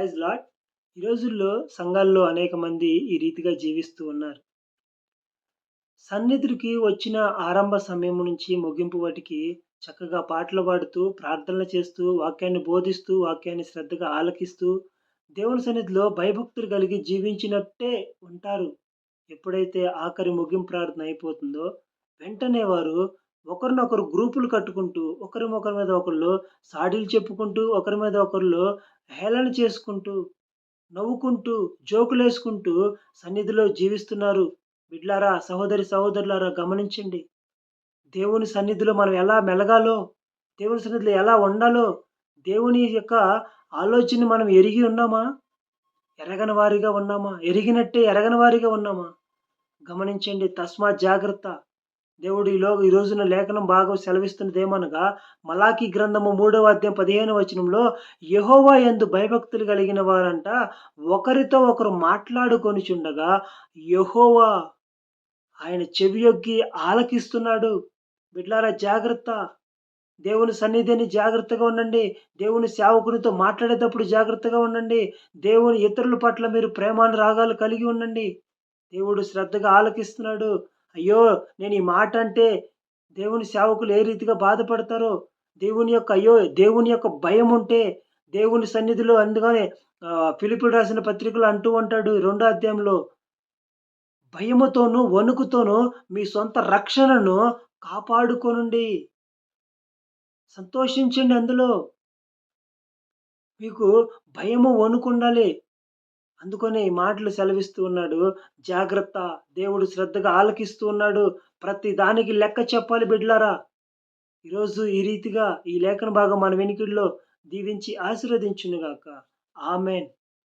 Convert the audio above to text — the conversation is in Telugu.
ప్రైజ్ లాట్ ఈ రోజుల్లో సంఘాల్లో అనేక మంది ఈ రీతిగా జీవిస్తూ ఉన్నారు. సన్నిధుడికి వచ్చిన ఆరంభ సమయం నుంచి ముగింపు వాటికి చక్కగా పాటలు పాడుతూ ప్రార్థనలు చేస్తూ వాక్యాన్ని బోధిస్తూ వాక్యాన్ని శ్రద్ధగా ఆలకిస్తూ దేవుని సన్నిధిలో భయభక్తులు కలిగి జీవించినట్టే ఉంటారు. ఎప్పుడైతే ఆఖరి ముగింపు ప్రార్థన అయిపోతుందో వెంటనే వారు ఒకరినొకరు గ్రూపులు కట్టుకుంటూ ఒకరి ఒకరి మీద ఒకళ్ళు సాడీలు చెప్పుకుంటూ ఒకరి మీద ఒకళ్ళు హేళన చేసుకుంటూ నవ్వుకుంటూ జోకులేసుకుంటూ సన్నిధిలో జీవిస్తున్నారు. బిడ్లారా సహోదరి సహోదరులారా గమనించండి. దేవుని సన్నిధిలో మనం ఎలా మెలగాలో దేవుని సన్నిధిలో ఎలా ఉండాలో దేవుని యొక్క ఆలోచన మనం ఎరిగి ఉన్నామా? ఎరగని వారిగా ఉన్నామా? ఎరిగినట్టే ఎరగని వారిగా ఉన్నామా? గమనించండి తస్మాత్ జాగ్రత్త. దేవుడు ఈలో ఈ రోజున లేఖనం బాగా సెలవిస్తున్నది ఏమనగా మలాకి గ్రంథము మూడవ అధ్యాయం పదిహేను వచనంలో యహోవా ఎందు భయభక్తులు కలిగిన వారంట ఒకరితో ఒకరు మాట్లాడుకొని చుండగా యహోవా ఆయన చెవియొగ్గి ఆలకిస్తున్నాడు. బిడ్లారా జాగ్రత్త. దేవుని సన్నిధిని జాగ్రత్తగా ఉండండి. దేవుని సేవకునితో మాట్లాడేటప్పుడు జాగ్రత్తగా ఉండండి. దేవుని ఇతరుల పట్ల మీరు ప్రేమాను రాగాలు కలిగి ఉండండి. దేవుడు శ్రద్ధగా ఆలకిస్తున్నాడు. అయ్యో నేను ఈ మాట అంటే దేవుని సేవకులు ఏ రీతిగా బాధపడతారో? దేవుని యొక్క అయ్యో దేవుని యొక్క భయం ఉంటే దేవుని సన్నిధిలో అందుకనే పిలుపుడు రాసిన పత్రికలు అంటూ ఉంటాడు రెండో అధ్యాయంలో. భయముతోనూ వణుకుతోనూ మీ సొంత రక్షణను కాపాడుకోనుండి. సంతోషించండి అందులో. మీకు భయము వణుకుండాలి. అందుకనే ఈ మాటలు సెలవిస్తూ ఉన్నాడు. జాగ్రత్త దేవుడు శ్రద్ధగా ఆలకిస్తూ ఉన్నాడు. ప్రతి దానికి లెక్క చెప్పాలి బిడ్లారా. ఈరోజు ఈ రీతిగా ఈ లేఖన భాగం మన వెనుకల్లో దీవించి ఆశీర్వదించునుగాక. ఆమెన్.